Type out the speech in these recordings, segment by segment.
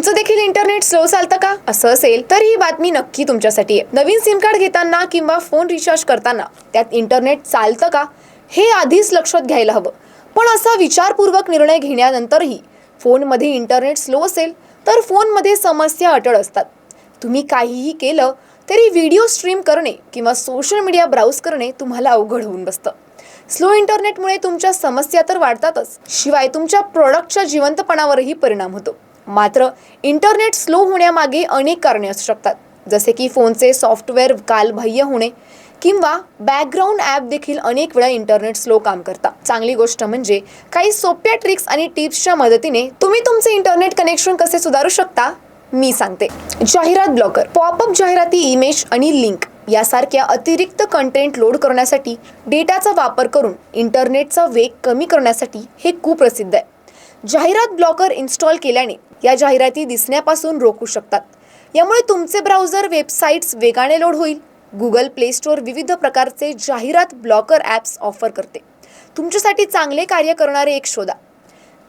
तुमचं देखील internet slow चालतं का? असं असेल तर ही बातमी नक्की तुमच्यासाठी आहे. नवीन सिम कार्ड घेताना किंवा फोन रिचार्ज करताना त्यात इंटरनेट चालतं का? हे आधीच लक्षात घ्यायला हवं. पण असा विचारपूर्वक निर्णय घेण्यानंतरही फोनमध्ये इंटरनेट स्लो असेल तर फोनमध्ये समस्या अटळ असतात. तुम्ही काहीही केलं तरी व्हिडिओ स्ट्रीम करणे किंवा सोशल मीडिया ब्राउज करणे तुम्हाला अवघड होऊन बसतं. स्लो इंटरनेटमुळे तुमच्या समस्या तर वाढतातच शिवाय तुमच्या प्रोडक्टच्या जिवंतपणावरही परिणाम होतो. मात्र इंटरनेट स्लो होण्यामागे अनेक कारणे असू शकतात. जसे की फोनचे सॉफ्टवेअर कालबाह्य होणे किंवा बॅकग्राऊंड ॲप देखील अनेक वेळा इंटरनेट स्लो काम करतात. चांगली गोष्ट म्हणजे काही सोप्या ट्रिक्स आणि टिप्सच्या मदतीने तुम्ही तुमचे इंटरनेट कनेक्शन कसे सुधारू शकता? मी सांगते. जाहिरात ब्लॉकर पॉपअप जाहिराती इमेज आणि लिंक यासारख्या अतिरिक्त कंटेंट लोड करण्यासाठी डेटाचा वापर करून इंटरनेटचा वेग कमी करण्यासाठी हे कुप्रसिद्ध आहे. जाहिरात ब्लॉकर इन्स्टॉल केल्याने या जाहिराती दिसण्यापासून रोखू शकतात. यामुळे तुमचे ब्राउझर वेबसाईट्स वेगाने लोड होईल. गुगल प्ले स्टोअर विविध प्रकारचे जाहिरात ब्लॉकर ॲप्स ऑफर करते. तुमच्यासाठी चांगले कार्य करणारे एक शोधा.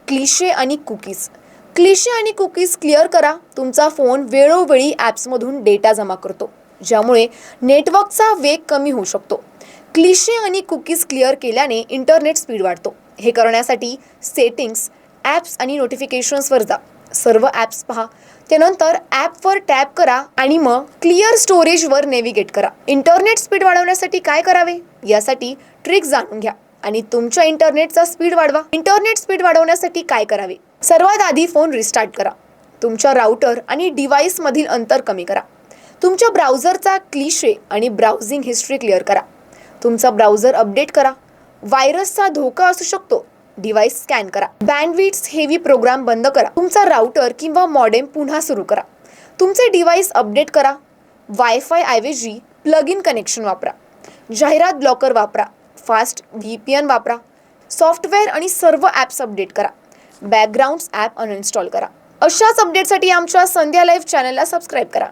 क्लिशे आणि कुकीज. क्लिशे आणि कुकीज क्लिअर करा. तुमचा फोन वेळोवेळी ॲप्समधून डेटा जमा करतो ज्यामुळे नेटवर्कचा वेग कमी होऊ शकतो. क्लिशे आणि कुकीज क्लिअर केल्याने इंटरनेट स्पीड वाढतो. हे करण्यासाठी सेटिंग्स ॲप्स आणि नोटिफिकेशन्सवर जा. सर्व ॲप्स पहा. त्यानंतर ॲपवर टॅप करा आणि मग क्लिअर स्टोरेजवर नेव्हिगेट करा. इंटरनेट स्पीड वाढवण्यासाठी काय करावे? यासाठी ट्रिक जाणून घ्या आणि तुमच्या इंटरनेटचा स्पीड वाढवा. इंटरनेट स्पीड वाढवण्यासाठी काय करावे? सर्वात आधी फोन रिस्टार्ट करा. तुमच्या राऊटर आणि डिव्हाइसमधील अंतर कमी करा. तुमच्या ब्राउझरचा क्लिशे आणि ब्राउझिंग हिस्ट्री क्लिअर करा. तुमचा ब्राउझर अपडेट करा. व्हायरसचा धोका असू शकतो. डिव्हाइस स्कॅन करा. बँडविड्स हेवी प्रोग्राम बंद करा. तुमचा राउटर किंवा मॉडेम पुन्हा सुरू करा. तुमचे डिव्हाइस अपडेट करा. वायफाय ऐवजी प्लग इन कनेक्शन वापरा. जाहिरात ब्लॉकर वापरा. फास्ट व्ही पी एन वापरा. सॉफ्टवेअर आणि सर्व ॲप्स अपडेट करा. बॅकग्राऊंड्स ॲप अनइन्स्टॉल करा. अशाच अपडेटसाठी आमच्या संध्या लाईव्ह चॅनलला सबस्क्राईब करा.